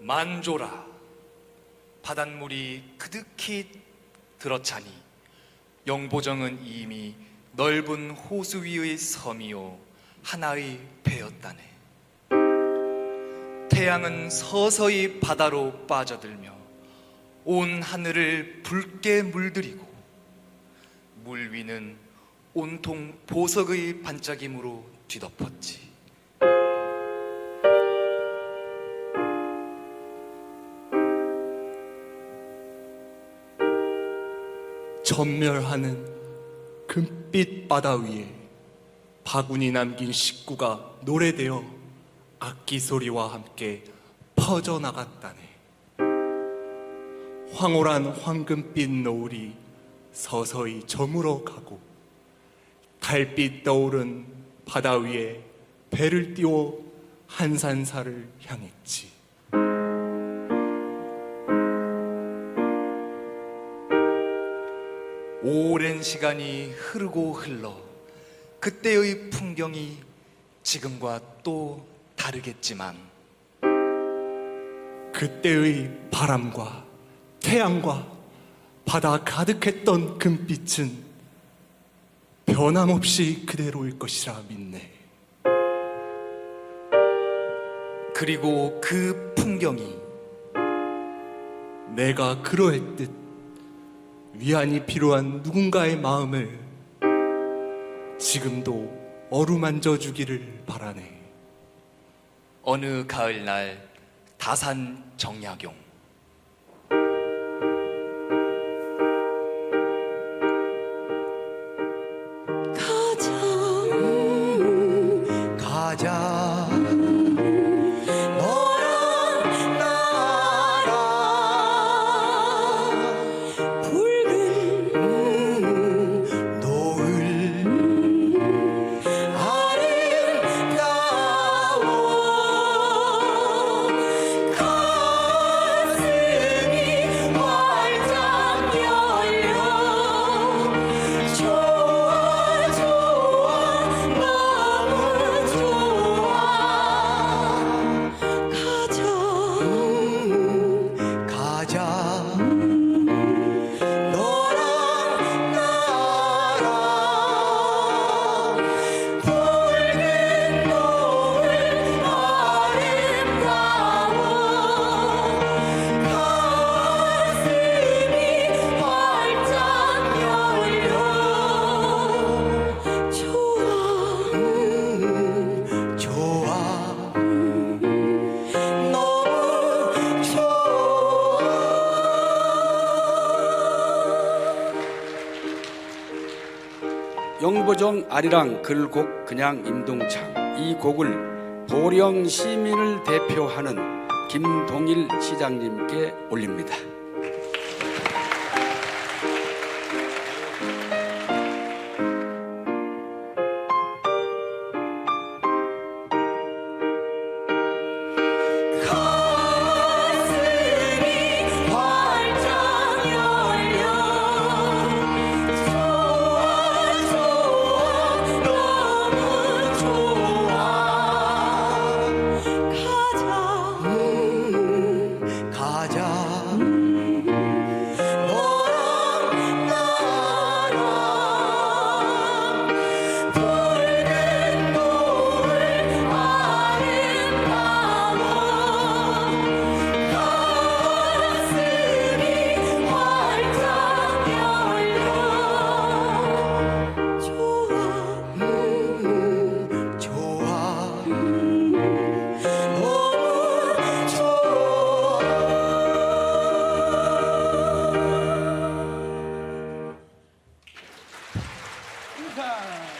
만조라. 바닷물이 그득히 들어차니 영보정은 이미 넓은 호수 위의 섬이요 하나의 배였다네. 태양은 서서히 바다로 빠져들며 온 하늘을 붉게 물들이고 물 위는 온통 보석의 반짝임으로 뒤덮었지 전멸하는 금빛 바다 위에 바구니 남긴 식구가 노래되어 악기 소리와 함께 퍼져나갔다네. 황홀한 황금빛 노을이 서서히 저물어 가고 달빛 떠오른 바다 위에 배를 띄워 한산사를 향했지. 오랜 시간이 흐르고 흘러 그때의 풍경이 지금과 또 다르겠지만 그때의 바람과 태양과 바다 가득했던 금빛은 변함없이 그대로일 것이라 믿네. 그리고 그 풍경이 내가 그러했듯 위안이 필요한 누군가의 마음을 지금도 어루만져 주기를 바라네. 어느 가을날 다산 정약용. 가자. 가자 영보정 아리랑 글곡 그냥 임동창 이 곡을 보령 시민을 대표하는 김동일 시장님께 올립니다. 좋아